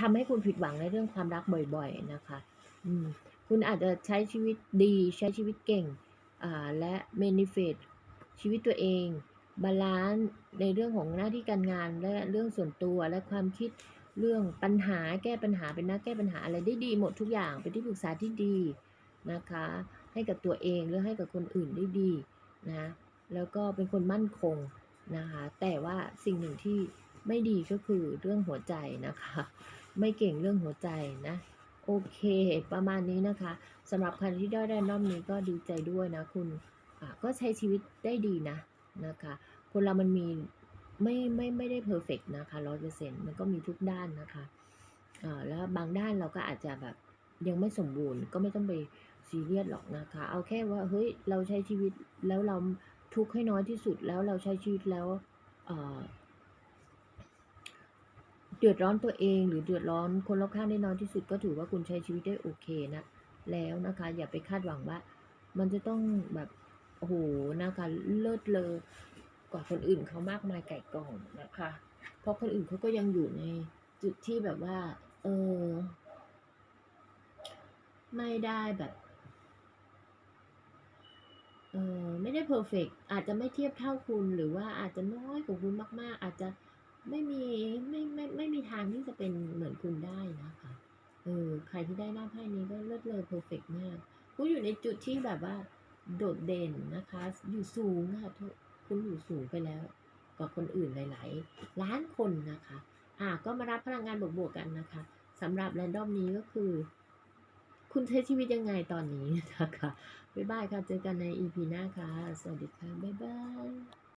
ทำให้คุณผิดหวังในเรื่องความรักบ่อย ๆนะคะ อืมคุณอาจจะใช้ชีวิตดีใช้ชีวิตเก่งอ่าและ manifest ชีวิตตัวเองบาลันซ์ในเรื่องของหน้าที่การงานและเรื่องส่วนตัวและความคิดเรื่องปัญหาแก้ปัญหาเป็นนักแก้ปัญหาอะไรได้ดีหมดทุกอย่างเป็นที่ปรึกษาที่ดีนะคะ ให้กับตัวเองหรือให้กับคนอื่นได้ดีนะแล้วก็เป็นคนมั่นคงนะคะ แต่ว่าสิ่งหนึ่งที่ ไม่ดีก็คือเรื่องหัวใจนะคะ ไม่เก่งเรื่องหัวใจนะ โอเค ประมาณนี้นะคะสำหรับใครที่ได้ random นี้ก็ดีใจด้วยนะ คุณก็ใช้ชีวิตได้ดีนะนะคะ คนเรามันมีไม่ไม่ไม่ได้เพอร์เฟกต์นะคะ100%มันก็มีทุกด้านนะคะแล้วบางด้านเราก็อาจจะแบบยังไม่สมบูรณ์ก็ไม่ต้องไปซีเรียสหรอกนะคะ เอาแค่ว่าเฮ้ยเราใช้ชีวิตแล้วเราทุกข์ให้น้อยที่สุดแล้วเราใช้ชีวิตแล้ว เดือดร้อนตัวเองหรือเดือดร้อนคนรอบข้างได้น้อยที่สุดก็ถือว่าคุณใช้ชีวิตได้โอเคนะ แล้วนะคะ อย่าไปคาดหวังว่า มันจะต้องแบบโอ้โฮนะคะเลิศเลอกว่าคนอื่นเขามากมายไก่กองนะคะ เพราะคนอื่นเขาก็ยังอยู่ในจุดที่แบบว่า เออ ไม่ได้แบบเออไม่ได้เพอร์เฟกอาจจะไม่เทียบเท่าคุณหรือว่าอาจจะน้อยกว่าคุณมาก ๆ อาจจะ ไม่มีไม่ไม่ไม่มีทางที่จะเป็นเหมือนคุณได้นะคะเออใครที่ได้หน้าไพ่นี้ก็เลิศเลอเพอร์เฟกต์มากคุณอยู่ในจุดที่แบบว่าโดดเด่นนะคะ อยู่สูงค่ะคุณอยู่สูงไปแล้วกว่าคนอื่นหลายๆ ล้านคนนะคะ อ่าก็มารับพลังงานบวกๆกันนะคะสำหรับ random นี้ก็คือ คุณใช้ชีวิตยังไงตอนนี้นะคะ บ๊ายบายค่ะ เจอกันใน EP หน้าค่ะ สวัสดีค่ะ บ๊ายบาย